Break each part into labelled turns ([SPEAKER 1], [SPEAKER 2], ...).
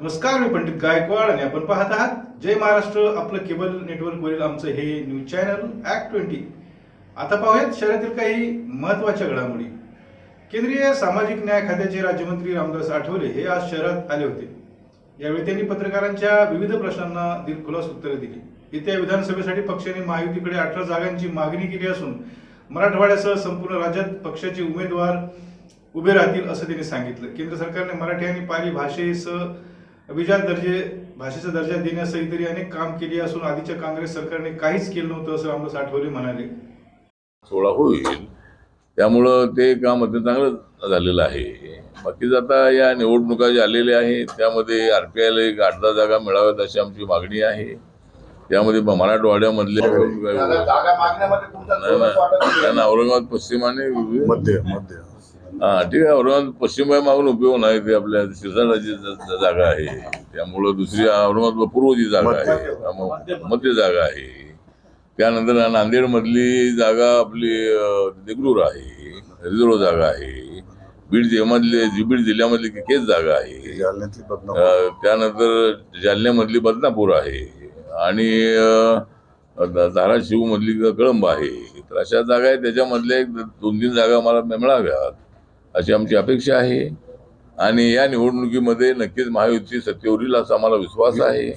[SPEAKER 1] नमस्कार मी पंडित गायकवाड आणि आपण पाहत आहात जय महाराष्ट्र आपलं केबल नेटवर्कवरील आमचं हे न्यूज चॅनल ऍक्ट ट्वेंटी आता पाहूयात शहरातील काही महत्त्वाच्या घडामोडी. केंद्रीय सामाजिक न्याय खात्याचे राज्यमंत्री रामदास आठवले हे आज शहरात आले होते. यावेळी त्यांनी पत्रकारांच्या विविध प्रश्नांना दिलखुलास उत्तरे दिली. येत्या विधानसभेसाठी पक्षाने महायुतीकडे अठरा जागांची मागणी केली असून मराठवाड्यासह संपूर्ण राज्यात पक्षाचे उमेदवार उभे राहतील असं त्यांनी सांगितलं. केंद्र सरकारने मराठी आणि पाली भाषेसह अभिजात दर्जे भाषेचा दर्जा देण्यासह इतरही अनेक काम केले असून आधीच्या काँग्रेस सरकारने काहीच केलं नव्हतं असं रामदास आठवले म्हणाले.
[SPEAKER 2] सोहळा होईल. त्यामुळं ते काम अत्यंत चांगलं झालेलं आहे. बाकीच आता या निवडणुका ज्या आलेल्या आहेत त्यामध्ये आर पी आयला एक आठ दहा जागा मिळाव्यात अशी आमची मागणी आहे. त्यामध्ये मराठवाड्यामधले औरंगाबाद पश्चिम आणि
[SPEAKER 3] मध्य मध्य.
[SPEAKER 2] हा ठीक आहे औरंगाबाद पश्चिम आहे मागून उपयोग नाही ते आपल्या शिरसाटाची जागा आहे. त्यामुळं दुसरी औरंगाबाद पूर्व जी जागा आहे मध्य जागा आहे. त्यानंतर नांदेड मधली जागा आपली देगलूर आहे रिझर्व जागा आहे. बीड जिल्ह्यामधली जी बीड जिल्ह्यामधली केच जागा आहे. त्यानंतर जालन्यामधली बदनापूर आहे. आणि अं, ध- धाराशिव मधली कळंब आहे. तर अशा जागा आहेत त्याच्यामधल्या एक दोन तीन जागा मला मिळाव्यात. अशी आमची अपेक्षा आहे. आणि या निवडणुकीमध्ये नक्कीच महायुती सत्तेवर असा आम्हाला विश्वास आहे.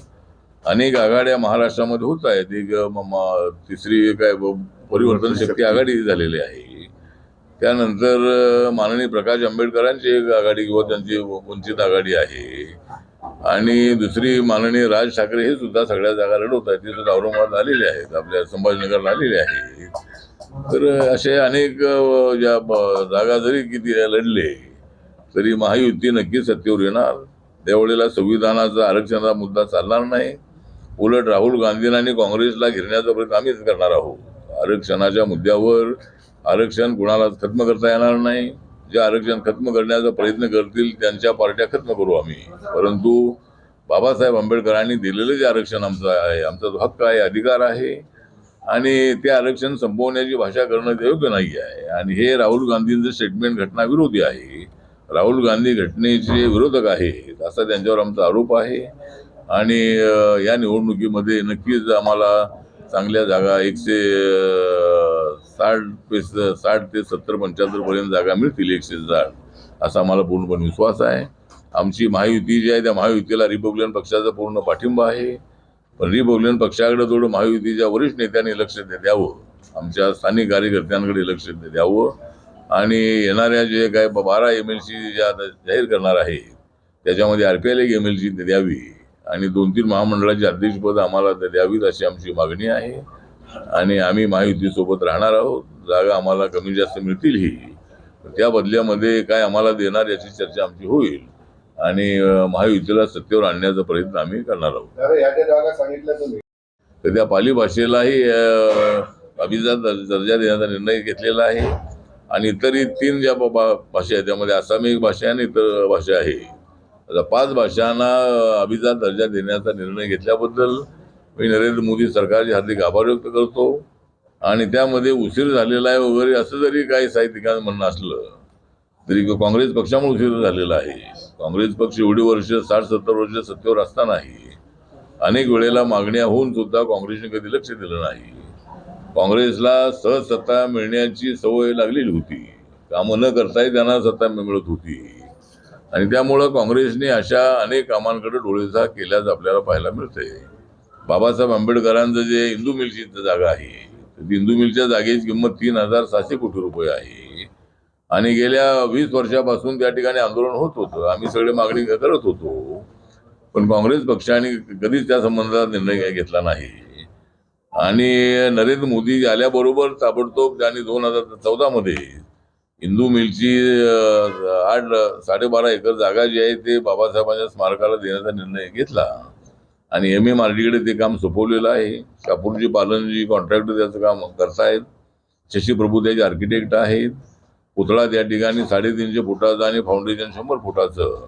[SPEAKER 2] अनेक आघाड्या महाराष्ट्रामध्ये होत आहेत. एक म- तिसरी काय परिवर्तन शक्ती आघाडी झालेली आहे. त्यानंतर माननीय प्रकाश आंबेडकरांची एक आघाडी किंवा त्यांची वंचित आघाडी आहे. आणि दुसरी माननीय राज ठाकरे हे सुद्धा सगळ्या जागा लढवत आहेत. ते सुद्धा औरंगाबाद आलेले आहेत. आपल्या संभाजीनगरला आलेले आहेत तर असे अनेक ज्या जागा जरी किती लढले तरी महायुती नक्कीच सत्तेवर येणार. त्यावेळेला संविधानाचा आरक्षणाचा मुद्दा चालणार नाही. उलट राहुल गांधींना आणि काँग्रेसला घेरण्याचा प्रयत्न आम्हीच करणार आहोत. आरक्षणाच्या मुद्द्यावर आरक्षण कुणालाच खत्म करता येणार नाही. जे आरक्षण खत्म करण्याचा प्रयत्न करतील त्यांच्या पार्ट्या खत्म करू आम्ही. परंतु बाबासाहेब आंबेडकरांनी दिलेलं जे आरक्षण आमचं आहे आमचा जो हक्क आहे अधिकार आहे आणि ते आरक्षण संपवण्याची भाषा करणं योग्य नाही आहे. आणि हे राहुल गांधींचं स्टेटमेंट घटनाविरोधी आहे. राहुल गांधी घटनेचे विरोधक आहेत असा त्यांच्यावर आमचा आरोप आहे. आणि या निवडणुकीमध्ये नक्कीच आम्हाला चांगल्या जागा एकशे साठ पे साठ ते सत्तर पंच्याहत्तरपर्यंत जागा मिळतील एकशे साठ. असा आम्हाला पूर्णपणे विश्वास आहे. आमची महायुती जी आहे त्या महायुतीला रिपब्लिकन पक्षाचा पूर्ण पाठिंबा आहे. पण रिपब्लिकन पक्षाकडे थोडं महायुतीच्या वरिष्ठ नेत्यांनी लक्ष दे- द्यावं. आमच्या स्थानिक कार्यकर्त्यांकडे लक्ष दे- द्यावं. आणि येणाऱ्या जे काय ब- बारा एम एल सी ज्या आता जाहीर करणार आहे त्याच्यामध्ये आर पी एल एक एम एल सी द्यावी. आणि दोन तीन महामंडळाची अध्यक्षपद आम्हाला ते द्यावीत अशी आमची मागणी आहे. आणि आम्ही महायुतीसोबत राहणार आहोत. जागा आम्हाला कमी जास्त मिळतील ही. त्या बदल्यामध्ये काय आम्हाला देणार याची चर्चा आमची होईल. आणि महायुतीला सत्तेवर आणण्याचा प्रयत्न आम्ही करणार आहोत.
[SPEAKER 4] तर
[SPEAKER 2] त्या पाली भाषेलाही अभिजात दर- दर्जा देण्याचा निर्णय घेतलेला आहे. आणि इतरही तीन ज्या भाषा आहेत त्यामध्ये आसामी भाषा आणि इतर भाषा आहे. आता पाच भाषांना अभिजात दर्जा देण्याचा निर्णय घेतल्याबद्दल मी नरेंद्र मोदी सरकारचे हार्दिक आभार व्यक्त करतो. आणि त्यामध्ये उशीर झालेला आहे वगैरे असं जरी काही साहित्यिकांचं म्हणणं असलं तरी काँग्रेस पक्षामुळे उशीर झालेला आहे. काँग्रेस पक्ष एवढी वर्ष साठ सत्तर वर्ष सत्तेवर असतानाही अनेक वेळेला मागण्या होऊन सुद्धा काँग्रेसने कधी लक्ष दिलं नाही. काँग्रेसला सहज सत्ता मिळण्याची सवय लागलेली होती. कामं न करताही त्यांना सत्ता मिळत होती. आणि त्यामुळं काँग्रेसने अशा अनेक कामांकडे डोळेझा केल्याचं आपल्याला पाहायला मिळतंय. बाबासाहेब आंबेडकरांचं जे इंदू मिलची जागा आहे ती इंदू मिलच्या जागेची किंमत तीन हजार सहाशे कोटी रुपये आहे. आणि गेल्या वीस वर्षापासून त्या ठिकाणी आंदोलन होत होतं. आम्ही सगळे मागणी करत होतो. पण काँग्रेस पक्षाने कधीच त्या संबंधात निर्णय घेतला नाही. आणि नरेंद्र मोदी आल्याबरोबर ताबडतोब त्यांनी दोन हजार चौदामध्ये हिंदू मिलची आठ साडेबारा एकर जागा जी आहे ते बाबासाहेबांच्या स्मारकाला देण्याचा निर्णय घेतला. आणि एम एम आर डीकडे ते काम सोपवलेलं आहे. शापूरजी पालनजी कॉन्ट्रॅक्टर त्याचं काम करतायत. शशी प्रभू त्याचे आर्किटेक्ट आहेत. पुतळा त्या ठिकाणी साडेतीनशे फुटाचं आणि फाउंडेशन शंभर फुटाचं.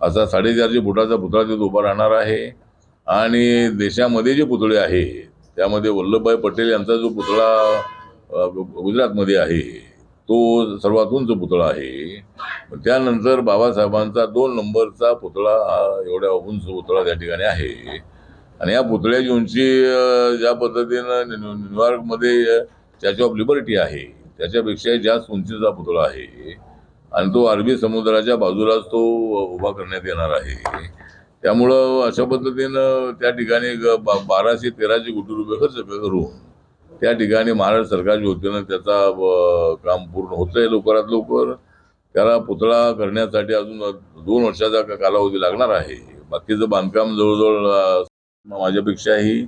[SPEAKER 2] असा साडेचारशे फुटाचा पुतळा तिथं उभा राहणार आहे. आणि देशामध्ये जे पुतळे आहेत त्यामध्ये वल्लभभाई पटेल यांचा जो पुतळा गुजरातमध्ये आहे तो सर्वात उंच पुतळा आहे त्यानंतर बाबासाहेबांचा दोन नंबरचा पुतळा हा एवढ्या उंच पुतळा त्या ठिकाणी आहे. आणि या पुतळ्याची उंची ज्या पद्धतीनं न्यूयॉर्कमध्ये स्टॅच्यू ऑफ लिबर्टी आहे त्याच्यापेक्षा जास्त उंचीचा पुतळा आहे. आणि तो अरबी समुद्राच्या बाजूलाच तो उभा करण्यात येणार आहे. त्यामुळं अशा पद्धतीनं त्या ठिकाणी ग- बा- बाराशे तेराशे कोटी रुपये खर्च करून त्या ठिकाणी महाराष्ट्र सरकारच्या वतीनं त्याचा काम पूर्ण होतंय लवकरात लवकर. त्याला पुतळा करण्यासाठी अजून दोन वर्षाचा कालावधी लागणार आहे. बाकीचं बांधकाम जवळजवळ माझ्यापेक्षाही.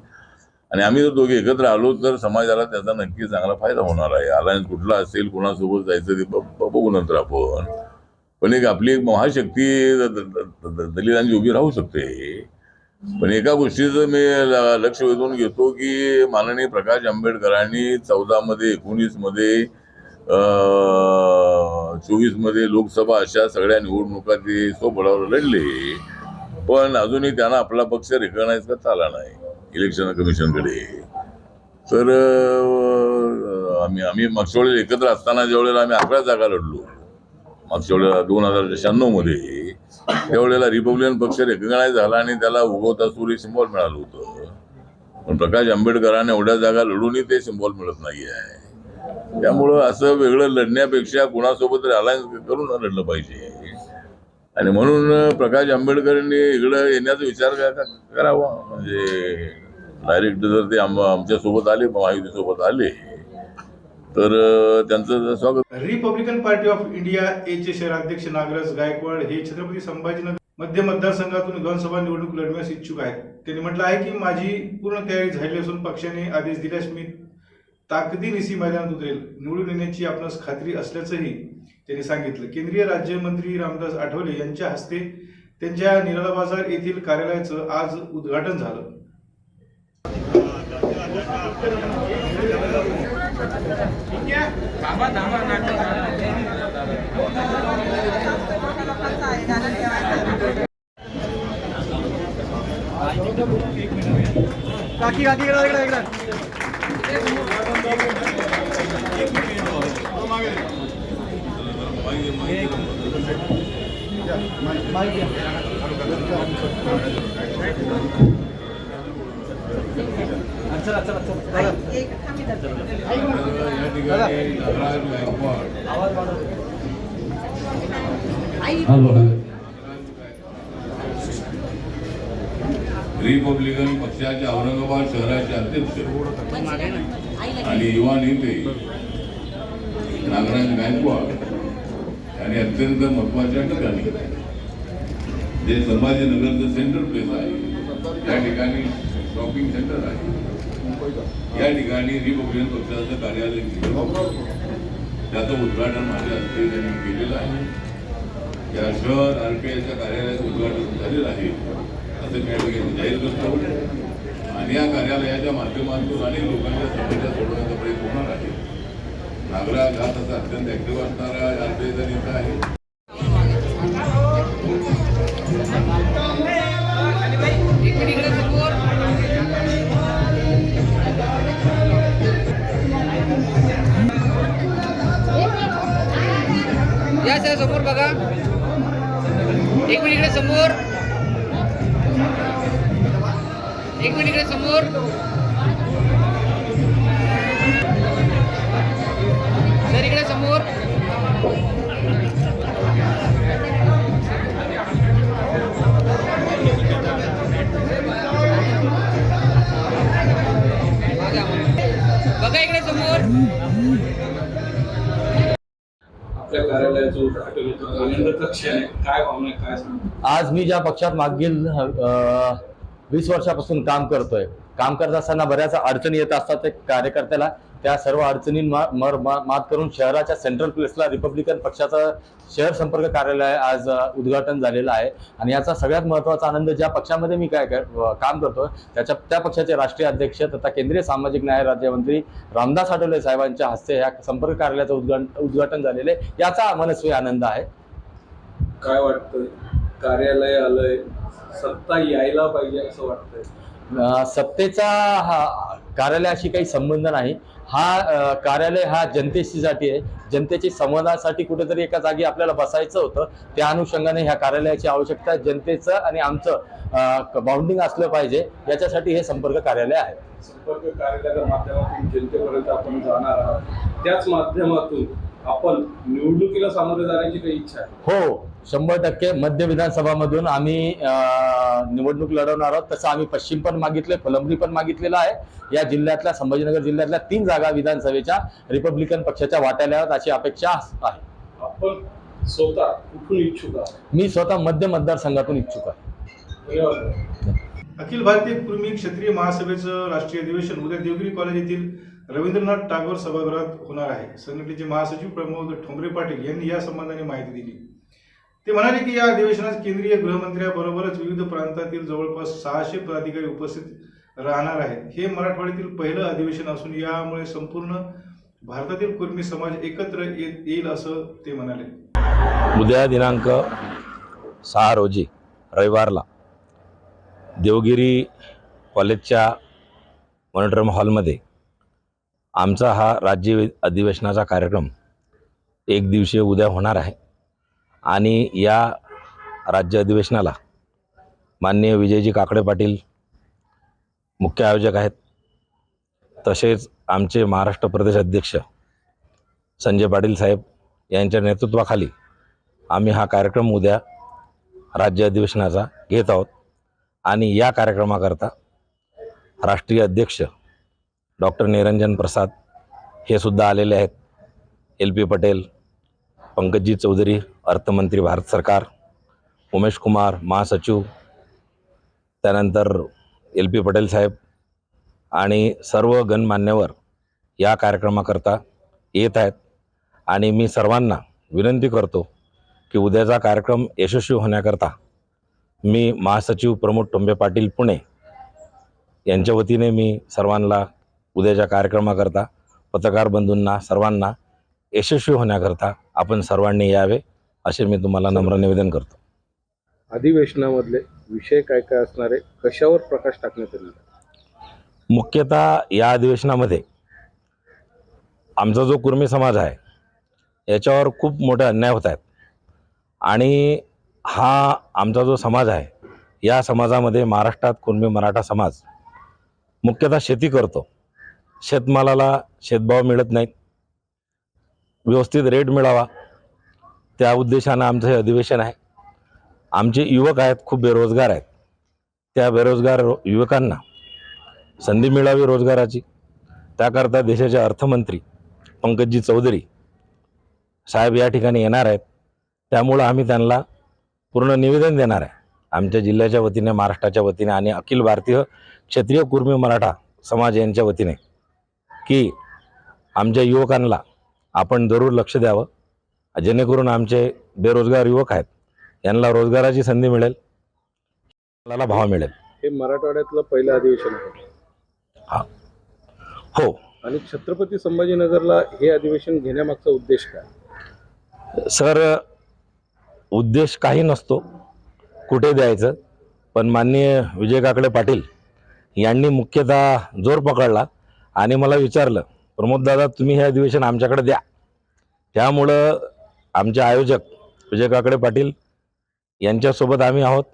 [SPEAKER 2] आणि आम्ही जर दोघे एकत्र आलो तर समाजाला त्याचा नक्की चांगला फायदा होणार आहे. अलायन्स कुठला असेल कोणासोबत जायचं ते ब- बघू नंतर आपण. पण एक आपली एक महाशक्ती दलितांची उभी राहू शकते. पण एका गोष्टीचं मी लक्ष वेधून घेतो की माननीय प्रकाश आंबेडकरांनी चौदामध्ये एकोणीसमध्ये चोवीसमध्ये लोकसभा अशा सगळ्या निवडणुका ते स्वबळावर लढले. पण अजूनही त्यांना आपला पक्ष रेकग्नाईज करता आला नाही इलेक्शन कमिशनकडे तर आम्ही आम्ही मागच्या वेळेला एकत्र असताना ज्या वेळेला आम्ही अकरा जागा लढलो मागच्या वेळेला दोन हजार शहाण्णवमध्ये त्यावेळेला रिपब्लिकन पक्ष रेकग्नाईज झाला आणि त्याला उगवता सूर्य सिम्बॉल मिळालं होतं. पण प्रकाश आंबेडकरांना एवढ्या जागा लढूनही ते सिम्बॉल मिळत नाही आहे त्यामुळं असं वेगळं लढण्यापेक्षा कुणासोबत अलायन्स करून लढलं पाहिजे. आणि म्हणून प्रकाश आंबेडकरांनी इकडं येण्याचा विचार करावा? म्हणजे डायरेक्ट जर ते आम आमच्यासोबत आले महायुतीसोबत आले तर त्यांचं स्वागत
[SPEAKER 1] रिपब्लिकन पार्टी ऑफ इंडिया एचे शहराध्यक्ष नागराज गायकवाड हे छत्रपती संभाजीनगर मध्य मतदारसंघातून विधानसभा निवडणूक लढण्यास इच्छुक आहेत. त्यांनी म्हटलं आहे की माझी पूर्ण तयारी झाली असून पक्षाने आदेश दिल्यास मी ताकदीनिशी मैदानात उतरेल. निवडून येण्याची आपणास खात्री असल्याचंही त्यांनी सांगितलं. केंद्रीय राज्यमंत्री रामदास आठवले यांच्या हस्ते त्यांच्या निराला बाजार येथील कार्यालयाचं आज उद्घाटन झालं.
[SPEAKER 3] काकी काकी इकडं इकडं इकडं. चला चला चला आवाज वाढव.
[SPEAKER 2] रिपब्लिकन पक्षाचे औरंगाबाद शहराचे अध्यक्ष आणि युवा नेते नागराज गायकवाड आणि अत्यंत महत्त्वाच्या ठिकाणी जे संभाजीनगरचं सेंट्रल प्लेस आहे त्या ठिकाणी शॉपिंग सेंटर आहे. या ठिकाणी रिपब्लिकन पक्षाचं कार्यालय केलं त्याचं उद्घाटन माझ्या हस्ते त्यांनी केलेलं आहे. या शहर आर पी आयच्या कार्यालयाचं उद्घाटन झालेलं आहे असं मी ठिकाणी जाहीर करतो आणि या कार्यालयाच्या माध्यमातून अनेक लोकांच्या समस्या सोडवण्याचा प्रयत्न होणार आहे. हा तसा अत्यंत ऍक्टिव्ह असणारा नेता आहे.
[SPEAKER 5] समोर बघा. एक मिनिट इकडे समोर. एक मिनिट इकडे समोर. इकडे समोर. बघा इकडे समोर.
[SPEAKER 6] आपल्या कार्यालयाचं उद्घाटन होतं. आनंदाचा क्षण आहे. काय भावना आहे, काय सांगता?
[SPEAKER 3] आज मी ज्या पक्षात मागील अ, वीस वर्षापासून काम करतोय काम करत असताना बऱ्याच अडचणी येत असतात एक कार्यकर्त्याला. त्या सर्व अडचणी मात करून शहराच्या सेंट्रल प्लेसला रिपब्लिकन पक्षाचं शहर संपर्क कार्यालय आज उद्घाटन झालेलं आहे. आणि याचा सगळ्यात महत्त्वाचा आनंद ज्या पक्षामध्ये मी काय काम करतोय त्याच्या त्या पक्षाचे राष्ट्रीय अध्यक्ष तथा केंद्रीय सामाजिक न्याय राज्यमंत्री रामदास आठवले साहेबांच्या हस्ते या संपर्क कार्यालयाचं उद्घाटन उद्घाटन झालेलं आहे. याचा मनस्वी आनंद आहे.
[SPEAKER 6] काय वाटतंय? कार्यालय आलंय सत्ता यायला पाहिजे असं वाटतंय.
[SPEAKER 3] सत्तेचा हा कार्यालयाशी काही संबंध नाही. हा कार्यालय हा जनतेशीसाठी आहे. जनतेच्या संवादासाठी कुठेतरी एका जागी आपल्याला बसायचं होतं. त्या अनुषंगाने ह्या कार्यालयाची आवश्यकता जनतेचं आणि आमचं बाउंडिंग असलं पाहिजे. याच्यासाठी हे संपर्क कार्यालय आहे.
[SPEAKER 6] संपर्क कार्यालयाच्या माध्यमातून जनतेपर्यंत आपण जाणार आहात. त्याच माध्यमातून आपण निवडणुकीला सामोरे जाण्याची काही इच्छा आहे?
[SPEAKER 3] हो शंभर टक्के. मध्य विधानसभामधून आम्ही अ, निवडणूक लढवणार आहोत. तसं आम्ही पश्चिम पण मागितले फुलंब्री पण मागितलेलं आहे. या जिल्ह्यातल्या संभाजीनगर जिल्ह्यातल्या तीन जागा विधानसभेच्या रिपब्लिकन पक्षाच्या वाट्याला आहेत अशी अपेक्षा आहे.
[SPEAKER 6] आपण स्वतः कुठून इच्छुक आहात?
[SPEAKER 3] मी स्वतः मध्य मतदारसंघातून इच्छुक आहे.
[SPEAKER 1] अखिल भारतीय कुर्मी क्षत्रिय महासभेचं राष्ट्रीय अधिवेशन उद्या देवगिरी कॉलेज येथील रवींद्रनाथ टागोर सभागृहात होणार आहे. संघटनेचे महासचिव प्रमोद ठोंबरे पाटील यांनी या संबंधाने माहिती दिली. ते म्हणाले की या अधिवेशनात केंद्रीय गृहमंत्र्याबरोबरच विविध प्रांतातील जवळपास सहाशे पदाधिकारी उपस्थित राहणार आहेत. हे मराठवाड्यातील पहिलं अधिवेशन असून यामुळे संपूर्ण भारतातील कुर्मी समाज एकत्र येईल असं ते म्हणाले.
[SPEAKER 7] उद्या दिनांक सहा रोजी रविवारला देवगिरी कॉलेजच्या मॉनिटरम हॉलमध्ये आमचा हा राज्य अधिवेशनाचा कार्यक्रम एक दिवसीय उद्या होणार आहे. आणि या राज्य अधिवेशनाला माननीय विजयजी काकडे पाटील मुख्य आयोजक आहेत. तसेच आमचे महाराष्ट्र प्रदेश अध्यक्ष संजय पाटील साहेब यांच्या नेतृत्वाखाली आम्ही हा कार्यक्रम उद्या राज्य अधिवेशनाचा घेत आहोत. आणि या कार्यक्रमाकरता राष्ट्रीय अध्यक्ष डॉक्टर निरंजन प्रसाद हे सुद्धा आलेले आहेत. एल पी पटेल पंकजी चौधरी अर्थमंत्री भारत सरकार उमेश कुमार महासचिव त्यानंतर एल पी पटेल साहेब आणि सर्व गणमान्यवर या कार्यक्रमाकरता येत आहेत. आणि मी सर्वांना विनंती करतो की उद्याचा कार्यक्रम यशस्वी होण्याकरता मी महासचिव प्रमोद टोंबे पाटील पुणे यांच्या वतीने मी सर्वांना उद्याच्या कार्यक्रमाकरता पत्रकार बंधूंना सर्वांना यशस्वी होण्याकरता आपण सर्वांनी यावे असे मी तुम्हाला नम्र निवेदन करतो.
[SPEAKER 6] अधिवेशनामधले विषय काय काय असणार आहे? कशावर प्रकाश टाकण्यात येणार?
[SPEAKER 7] मुख्यतः या अधिवेशनामध्ये आमचा जो कुर्मी समाज आहे याच्यावर खूप मोठे अन्याय होत आहेत. आणि हा आमचा जो समाज आहे या समाजामध्ये महाराष्ट्रात कुर्मी मराठा समाज मुख्यतः शेती करतो. शेतमालाला शेतभाव मिळत नाहीत. व्यवस्थित रेट मिळावा. त्या उद्देशानं आमचं हे अधिवेशन आहे. आमचे युवक आहेत खूप बेरोजगार आहेत. त्या बेरोजगार युवकांना संधी मिळावी रोजगाराची. त्याकरता देशाचे अर्थमंत्री पंकजी चौधरी साहेब या ठिकाणी येणार आहेत. त्यामुळं आम्ही त्यांना पूर्ण निवेदन देणार आहे. आमच्या जिल्ह्याच्या वतीने महाराष्ट्राच्या वतीने आणि अखिल भारतीय क्षेत्रीय कुर्मी मराठा समाज यांच्या वतीने. की आमच्या युवकांना आपण जरूर लक्ष द्यावं. जेणेकरून आमचे बेरोजगार युवक आहेत यांना रोजगाराची संधी मिळेल मालाला भाव मिळेल.
[SPEAKER 6] हे मराठवाड्यातलं पहिलं अधिवेशन आहे.
[SPEAKER 7] हो.
[SPEAKER 6] आणि छत्रपती संभाजीनगरला हे अधिवेशन घेण्यामागचा उद्देश काय?
[SPEAKER 7] सर उद्देश काही नसतो. कुठे द्यायचं? पण माननीय विजय काकडे पाटील यांनी मुख्यतः जोर पकडला. आणि मला विचारलं प्रमोद दादा तुम्ही हे अधिवेशन आमच्याकडे द्या. त्यामुळं आमचे आयोजक विजय काकडे पाटील यांच्यासोबत आम्ही आहोत.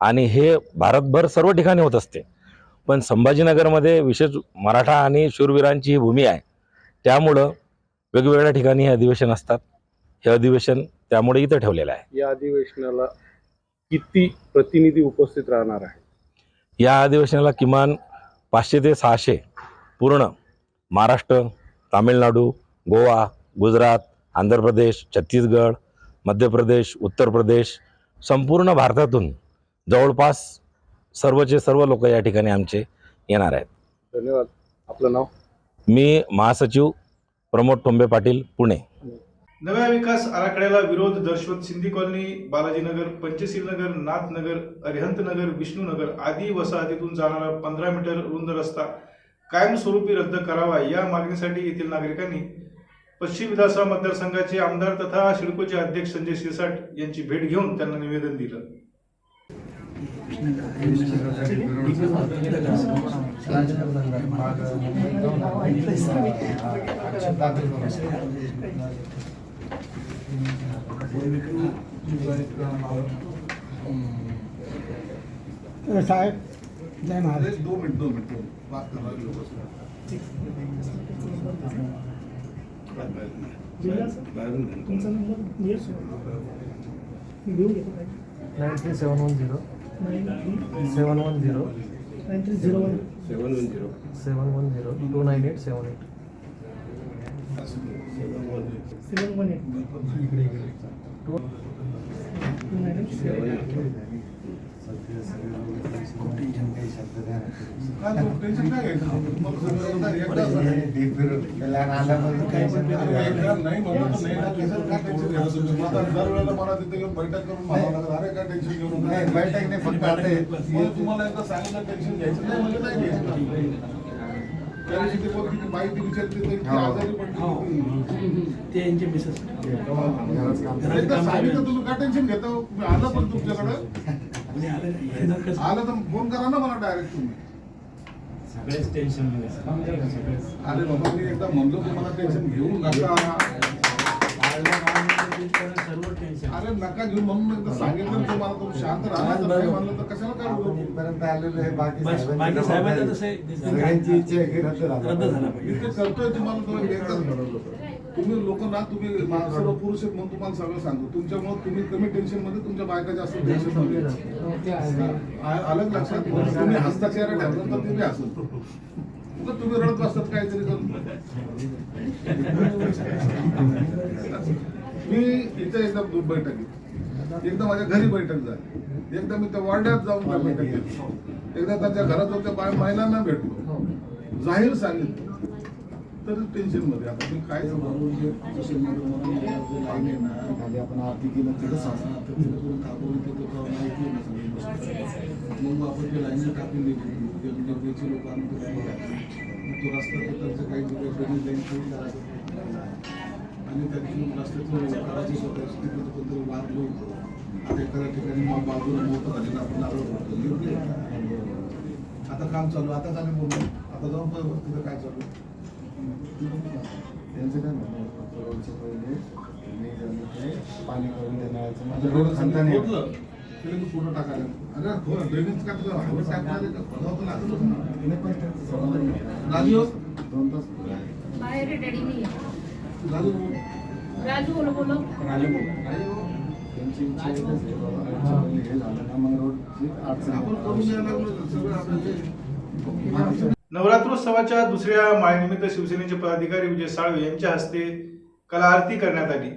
[SPEAKER 7] आणि हे भारतभर सर्व ठिकाणी होत असते. पण संभाजीनगरमध्ये विशेष मराठा आणि शूरवीरांची ही भूमी आहे. त्यामुळं वेगवेगळ्या ठिकाणी हे अधिवेशन असतात. हे अधिवेशन त्यामुळे इथं ठेवलेलं आहे.
[SPEAKER 6] या अधिवेशनाला किती प्रतिनिधी उपस्थित राहणार आहे
[SPEAKER 7] या अधिवेशनाला किमान पाचशे ते सहाशे पूर्ण महाराष्ट्र तामिळनाडू गोवा गुजरात आंध्र प्रदेश छत्तीसगड मध्य प्रदेश उत्तर प्रदेश संपूर्ण भारतातून जवळपास सर्वचे सर्व लोक या ठिकाणी आमचे येणार आहेत.
[SPEAKER 6] धन्यवाद. आपलं नाव?
[SPEAKER 7] मी महासचिव प्रमोद टोंबे पाटील पुणे.
[SPEAKER 1] नव्या विकास आराखड्याला विरोध दर्शवत सिंधी कॉलनी बालाजीनगर पंचशीलनगर नाथनगर अरिहंतनगर विष्णुनगर आदी वसाहतीतून जाणारा पंधरा मीटर रुंद रस्ता कायमस्वरूपी रद्द करावा या मागणीसाठी येथील नागरिकांनी पश्चिम विधानसभा मतदारसंघाचे आमदार तथा सिडकोचे अध्यक्ष संजय शिरसाट यांची भेट घेऊन त्यांना निवेदन दिलं.
[SPEAKER 8] साहेब जय महाराज.
[SPEAKER 4] दो मिनट दो मिनट बात कर रहा लोगों
[SPEAKER 9] nine three seven one zero. Seven one zero.
[SPEAKER 8] Nine three zero one.
[SPEAKER 6] Seven one zero.
[SPEAKER 9] Seven one zero. Two nine eight seven eight.
[SPEAKER 8] Seven one eight. Two nine eight seven
[SPEAKER 4] tension बैठक
[SPEAKER 10] नाही फक्त हे-
[SPEAKER 4] तुम्हाला एकदा सांगितलं tension घ्यायचं नाही म्हणजे नाही घ्यायचं त्या दिवशी ती पोरगी ती माहिती विचारते तर ती आजारी पडली
[SPEAKER 8] ते यांचे मिसेस
[SPEAKER 4] सांगितलं तुम्ही काय टेन्शन घेता? आलं पण तुमच्याकडं. आलं तर फोन करा ना मला डायरेक्ट तुम्ही.
[SPEAKER 10] सगळेच टेन्शन
[SPEAKER 4] अरे बाबा मी एकदा म्हणलो तुम्हाला टेन्शन घेऊ नका.
[SPEAKER 10] सर्व टेन्शन
[SPEAKER 4] अरे नका घेऊ म्हणून एकदा सांगितलं तुम्हाला तुम्ही शांत राहा तर नाही म्हणलं तर कशाला काय
[SPEAKER 10] आपण
[SPEAKER 4] बोलू?
[SPEAKER 10] इथपर्यंत आलेलो आहे बाकी
[SPEAKER 8] बस, बाकी साहेबांचं तसं आहे.
[SPEAKER 10] सगळ्यांची इच्छा आहे की रद्द झाला
[SPEAKER 4] ते करतोय तुम्हाला तुम्ही एकदा तुम्ही लोक ना तुम्ही सर्व पुरुष आहेत म्हणून तुम्हाला सगळं सांगतो. तुमच्यामुळे तुम्ही कमी टेन्शनमध्ये तुमच्या बायका जास्त टेन्शनमध्ये. आ- आलं लक्षात? तुम्ही हसता चेहरा ठेवला तर ते बी हसत तुम्ही रडत बसतात काहीतरी करून. मी इथे एकदा बैठक घेतली. एकदा माझ्या घरी बैठक झाली. एकदा मी त्या वाड्यात जाऊन बैठक घेतली. एकदा त्यांच्या घरात जाऊन त्या बाय महिलांना भेटलो. जाहीर सांगितलं. तर टेन्शनमध्ये आता मी काय आपण आरती केलं तिथंच असणार तर तिथं कोण कापवलं तिथं मग आपण ते लाईन टाकून दिली लोक आणून तो रस्ता त्यांचं काही वेगळं लाईन ठेवून करायचं आणि त्यांची रस्त्याचं करायची स्वतःची तिकडे कोणतरी वाढलो आता एखाद्या ठिकाणी मग बाजूला मोठं झालेलं आपण नारळ फोडतो. आता काम चालू आता चालू बोलू आता जाऊन तिथं काय चालू
[SPEAKER 10] त्यांचं काय म्हणणं होतं, पहिले मी झालं ते पाणी करून देण्याचं माझं रोड
[SPEAKER 4] डोळं
[SPEAKER 10] नाही
[SPEAKER 4] पूर्ण टाकायला अरे हो ड्रेनेज तुला तर ना.
[SPEAKER 10] पण त्यांचं समाधान
[SPEAKER 4] राजू
[SPEAKER 10] दोन तास
[SPEAKER 11] बाहेर नाही
[SPEAKER 4] राजू
[SPEAKER 11] राजू बोलो बोलो
[SPEAKER 10] त्यांची इच्छा आहे पहिले हे झालं ना मग रोडची अडचण
[SPEAKER 4] आपण करून द्यायला लागलो सगळं आपलं
[SPEAKER 1] नवरात्रोत्सवाच्या दुसऱ्या माळेनिमित्त शिवसेनेचे पदाधिकारी विजय साळवे यांच्या हस्ते कला आरती करण्यात आली.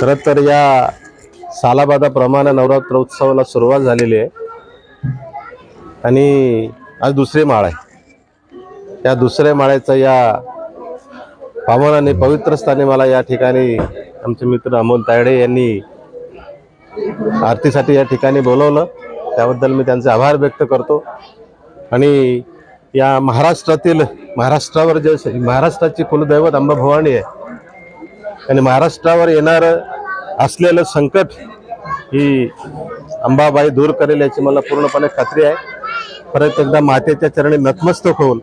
[SPEAKER 12] खरं तर या सालाबादाप्रमाणे नवरात्र उत्सवाला सुरुवात झालेली आहे. आणि आज दुसरी माळ आहे. या दुसऱ्या माळ्याचं या पावनाने पवित्र स्थानी मला या ठिकाणी आमचे मित्र अमोल तायडे यांनी आरतीसाठी या ठिकाणी बोलवलं. त्याबद्दल मी त्यांचे आभार व्यक्त करतो. आणि या महाराष्ट्रातील महाराष्ट्रावर जे महाराष्ट्राची कुलदैवत अंबाभवानी आहे. आणि महाराष्ट्रावर येणारं असलेलं संकट ही अंबाबाई दूर करेल याची मला पूर्णपणे खात्री आहे. परत एकदा मातेच्या चरणी नतमस्तक होऊन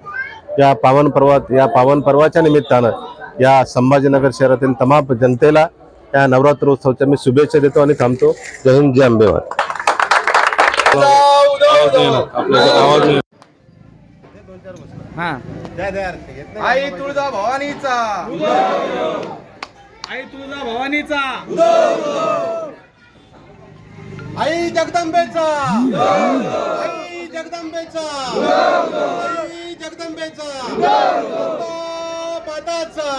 [SPEAKER 12] या पावन पर्वात या पावन पर्वाच्या निमित्तानं या संभाजीनगर शहरातील तमाम जनतेला या नवरात्रोत्सवच्या मी शुभेच्छा देतो आणि थांबतो. जय हिंद जय अंबेवाद
[SPEAKER 10] आई तुळजा भवानीचा
[SPEAKER 8] आई तुळजा भवानीचा
[SPEAKER 12] आई जगदंबेचा. आई जगदंबेचा. आई जगदंबेचा. माताचा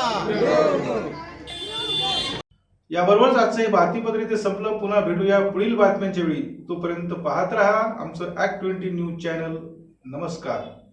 [SPEAKER 1] याबरोबरच आजचं हे बातमीपत्र इथे संपलं. पुन्हा भेटूया पुढील बातम्यांच्या वेळी. तोपर्यंत पाहत राहा आमचं ऍक्ट ट्वेंटी न्यूज चॅनल. नमस्कार.